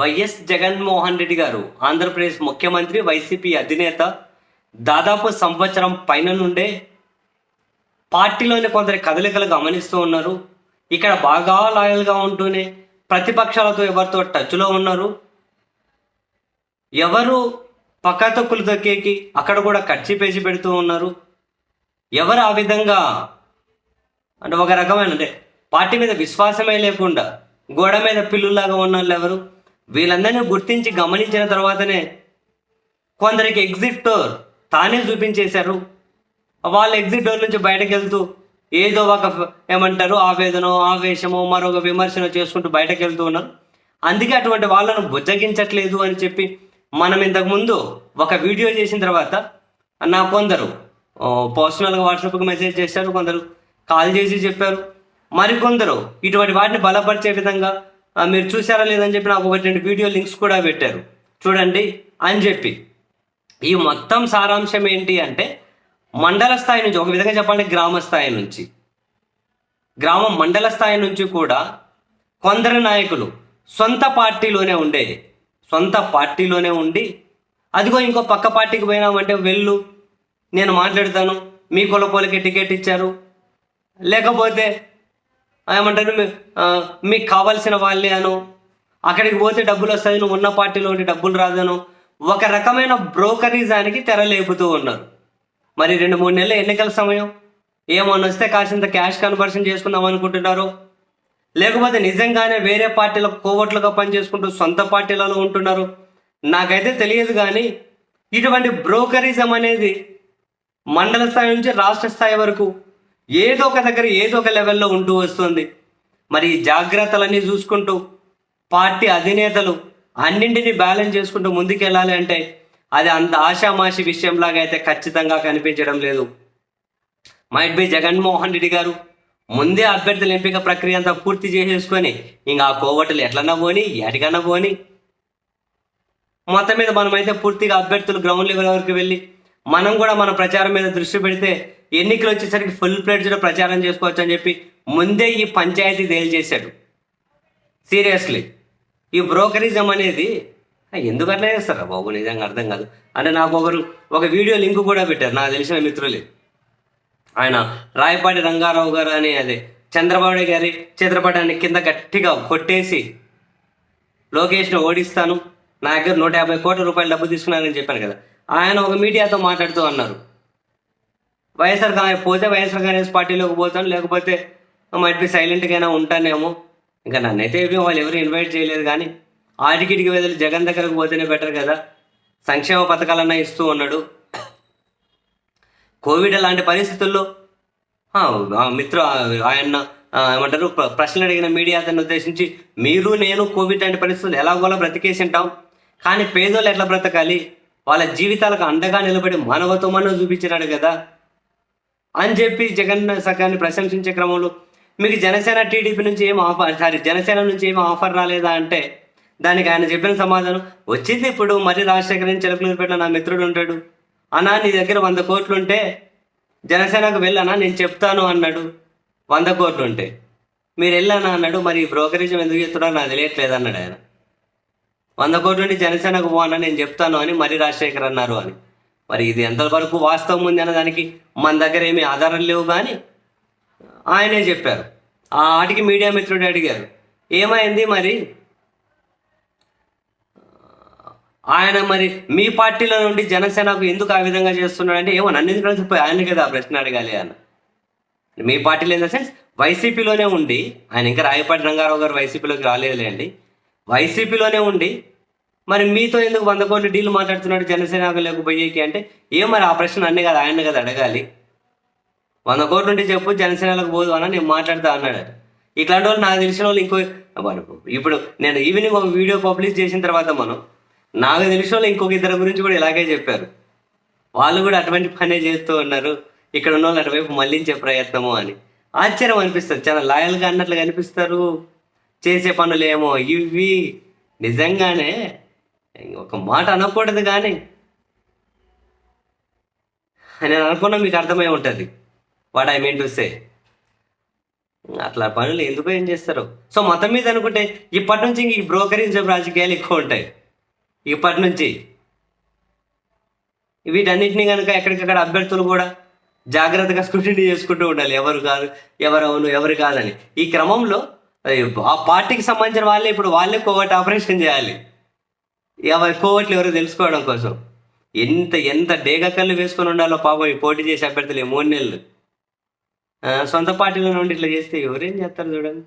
YS Jaganmohan Reddy గారు ఆంధ్రప్రదేశ్ ముఖ్యమంత్రి YCP అధినేత దాదాపు సంవత్సరం పైన నుండే పార్టీలోని కొందరి కదలికలు గమనిస్తూ ఉన్నారు. ఇక్కడ బాగా లాయల్గా ఉంటూనే ప్రతిపక్షాలతో ఎవరితో టచ్లో ఉన్నారు. ఎవరు పక్కతొక్కులు తొక్కేకి అక్కడ కూడా ఖర్చు పేసి పెడుతూ ఉన్నారు. ఎవరు ఆ విధంగా అంటే ఒక రకమైన అంటే పార్టీ మీద విశ్వాసమే లేకుండా గోడ మీద పిల్లులాగా ఉన్న వాళ్ళు ఎవరు? వీళ్ళందరినీ గుర్తించి గమనించిన తర్వాతనే కొందరికి ఎగ్జిట్ డోర్ తానే చూపించేశారు. వాళ్ళ ఎగ్జిట్ డోర్ నుంచి బయటకు వెళ్తూ ఏదో ఒక ఏమంటారు ఆవేదనో ఆవేశమో మరొక విమర్శన చేసుకుంటూ బయటకు వెళ్తూ ఉన్నారు. అందుకే అటువంటి వాళ్ళను బుజ్జగించట్లేదు అని చెప్పి మనం ఇంతకుముందు ఒక వీడియో చేసిన తర్వాత నా కొందరు పర్సనల్గా వాట్సాప్కి మెసేజ్ చేశారు కొందరు కాల్ చేసి చెప్పారు. మరికొందరు ఇటువంటి వాటిని బలపరిచే విధంగా మీరు చూసారా లేదని చెప్పి నాకు ఒకటి రెండు వీడియో లింక్స్ కూడా పెట్టారు. చూడండి అని చెప్పి. ఈ మొత్తం సారాంశం ఏంటి అంటే మండల స్థాయి నుంచి ఒక విధంగా చెప్పాలంటే గ్రామ స్థాయి నుంచి గ్రామం మండల స్థాయి నుంచి కూడా కొందరు నాయకులు సొంత పార్టీలోనే ఉండే సొంత పార్టీలోనే ఉండి అదిగో ఇంకో పక్క పార్టీకి పోయినామంటే వెళ్ళు నేను మాట్లాడతాను మీ కులపోలకి టికెట్ ఇచ్చారు లేకపోతే ఏమంటారు? మీ- మీకు కావాల్సిన వాళ్ళే అను. అక్కడికి పోతే డబ్బులు వస్తాయి. నువ్వు ఉన్న పార్టీలో ఉండి డబ్బులు రాదను. ఒక రకమైన బ్రోకరిజానికి తెరలేపుతూ ఉన్నారు. మరి రెండు మూడు నెలల ఎన్నికల సమయం. ఏమన్నా వస్తే కాసింత క్యాష్ కన్వర్షన్ చేసుకుందాం అనుకుంటున్నారు. లేకపోతే నిజంగానే వేరే పార్టీలకు కోవట్లుగా పనిచేసుకుంటూ సొంత పార్టీలలో ఉంటున్నారు. నాకైతే తెలియదు కానీ ఇటువంటి బ్రోకరిజం అనేది మండల స్థాయి నుంచి రాష్ట్ర స్థాయి వరకు ఏదో ఒక దగ్గర ఏదో ఒక లెవెల్లో ఉంటూ వస్తుంది. మరి జాగ్రత్తలన్నీ చూసుకుంటూ పార్టీ అధినేతలు అన్నింటినీ బ్యాలెన్స్ చేసుకుంటూ ముందుకెళ్ళాలి అంటే అది అంత ఆషామాషి విషయంలాగా అయితే ఖచ్చితంగా కనిపించడం లేదు. మైట్ బి జగన్మోహన్ రెడ్డి గారు ముందే అభ్యర్థుల ఎంపిక ప్రక్రియ అంతా పూర్తి చేసేసుకొని ఇంకా ఆ కోవటలు ఎట్లన్నా పోని ఎటుకన్నా పోని మొత్తం మీద మనమైతే పూర్తిగా అభ్యర్థులు గ్రౌండ్ లెవెల్ వరకు వెళ్ళి మనం కూడా మన ప్రచారం మీద దృష్టి పెడితే ఎన్నికలు వచ్చేసరికి ఫుల్ ప్లేట్స్లో ప్రచారం చేసుకోవచ్చు అని చెప్పి ముందే ఈ పంచాయతీ తేల్చేశాడు. సీరియస్లీ ఈ బ్రోకరిజం అనేది ఆ, ఎందుకు అట్లా చేస్తారా బాబు? నిజంగా అర్థం కాదు. అంటే నాకు ఒకరు ఒక వీడియో లింక్ కూడా పెట్టారు. నాకు తెలిసిన మిత్రులే. ఆయన రాయపాటి రంగారావు గారు అని అదే చంద్రబాబు గారి చిత్రపటాన్ని కింద గట్టిగా కొట్టేసి లోకేష్ను ఓడిస్తాను. నా దగ్గర నూట యాభై కోట్ల రూపాయలు డబ్బు తీసుకున్నానని చెప్పాను కదా. ఆయన ఒక మీడియాతో మాట్లాడుతూ అన్నారు. వైఎస్ఆర్ కాంగ్రెస్ పోతే వైఎస్ఆర్ కాంగ్రెస్ పార్టీలోకి పోతాను లేకపోతే మైట్ బి సైలెంట్గానే ఉంటానేమో. ఇంకా నన్నైతే ఏమీ వాళ్ళు ఎవరు ఇన్వైట్ చేయలేదు కానీ ఆడికిడికి వదిలి జగన్ దగ్గరకు పోతేనే బెటర్ కదా. సంక్షేమ పథకాలన్నా ఇస్తూ ఉన్నాడు. కోవిడ్ లాంటి పరిస్థితుల్లో ఆ, మిత్రు ఆయన ఏమంటారు ప్ర- ప్రశ్నలు అడిగిన మీడియా అతను ఉద్దేశించి మీరు నేను కోవిడ్ లాంటి పరిస్థితులు ఎలాగోలా బ్రతికేసి ఉంటాం. కానీ పేదోళ్ళు ఎట్లా బ్రతకాలి? వాళ్ళ జీవితాలకు అండగా నిలబడి మానవత్వమన్న చూపించినాడు కదా? అని చెప్పి జగన్ సకాన్ని ప్రశంసించే క్రమంలో మీకు జనసేన టీడీపీ నుంచి ఏం ఆఫర్ సారీ జనసేన నుంచి ఏం ఆఫర్ రాలేదా అంటే దానికి ఆయన చెప్పిన సమాధానం వచ్చింది ఇప్పుడు. మరి రాజశేఖర నుంచి చిలకలూరుపేట నా మిత్రుడు ఉంటాడు. అన్నా నీ దగ్గర వంద కోట్లు ఉంటే జనసేనకు వెళ్ళనా? నేను చెప్తాను అన్నాడు. వంద కోట్లు ఉంటే. మీరు వెళ్ళానా అన్నాడు. మరి ఈ బ్రోకరేజ్ ఎందుకు చెప్తున్నారో నాకు తెలియట్లేదు అన్నాడు ఆయన. వంద కోట్ల నుండి జనసేనకు పోనా నేను చెప్తాను అని మరి రాజశేఖర్ అన్నారు అని. మరి ఇది ఎంతవరకు వాస్తవం ఉంది అన్న దానికి మన దగ్గర ఏమీ ఆధారాలు లేవు కానీ ఆయనే చెప్పారు. ఆ ఆటికి మీడియా మిత్రుడు అడిగారు. ఏమైంది మరి? ఆయన మరి మీ పార్టీలో నుండి జనసేనకు ఎందుకు ఆ విధంగా చేస్తున్నాడంటే ఏమో నన్ను ఎందుకు కలిసిపోయి ఆయన కదా ప్రశ్న అడగాలి అన్న. మీ పార్టీలో ఇన్ ద సెన్స్ వైసీపీలోనే ఉండి ఆయన ఇంకా రాయపాటి రంగారావు గారు వైసీపీలోకి రాలేదులేండి. వైసీపీలోనే ఉండి మరి మీతో ఎందుకు వంద కోట్లు డీల్ మాట్లాడుతున్నాడు జనసేనకు లేకపోయేకి అంటే ఏం మరి ఆ ప్రశ్న అన్నీ కదా ఆయన కదా అడగాలి? వంద కోట్లు ఉంటే చెప్పు జనసేనలకు పోదు అన్న నేను మాట్లాడతా అన్నాడు ఇట్లాంటి వాళ్ళు నాకు తెలిసిన వాళ్ళు ఇంకో ఇప్పుడు నేను ఈవినింగ్ ఒక వీడియో పబ్లిష్ చేసిన తర్వాత మనం నాకు తెలిసిన వాళ్ళు ఇంకొక ఇద్దరు గురించి కూడా ఇలాగే చెప్పారు. వాళ్ళు కూడా అటువంటి పనే చేస్తూ ఉన్నారు. ఇక్కడ ఉన్న వాళ్ళు అటువైపు మళ్ళించే ప్రయత్నము అని. ఆశ్చర్యం అనిపిస్తుంది. చాలా లాయల్గా అన్నట్లుగా అనిపిస్తారు. చేసే పనులేమో ఇవి. నిజంగానే ఒక మాట అనకూడదు కానీ. నేను అనుకున్నా మీకు అర్థమై ఉంటుంది. What I mean to say అట్లా పనులు ఎందుకు ఏం చేస్తారు? సో మతం మీద అనుకుంటే ఇప్పటి నుంచి ఇంక ఈ బ్రోకరేజ్ రాజకీయాలు ఎక్కువ ఉంటాయి. ఇప్పటి నుంచి. వీటన్నిటిని కనుక ఎక్కడికక్కడ అభ్యర్థులు కూడా జాగ్రత్తగా స్క్రూటినీ చేసుకుంటూ ఉండాలి. ఎవరు కాదు ఎవరు అవును ఎవరు కాదని. ఈ క్రమంలో ఆ పార్టీకి సంబంధించిన వాళ్ళే ఇప్పుడు వాళ్ళే కోవట్ ఆపరేషన్ చేయాలి. ఎవరి కోవట్లు ఎవరో తెలుసుకోవడం కోసం. ఎంత ఎంత డేగ కళ్ళు వేసుకొని ఉండాలో పాపం ఈ పోటీ చేసే అభ్యర్థులు మూడు నెలలు. సొంత పార్టీల నుండి ఇట్లా చేస్తే ఎవరేం చేస్తారు చూడండి.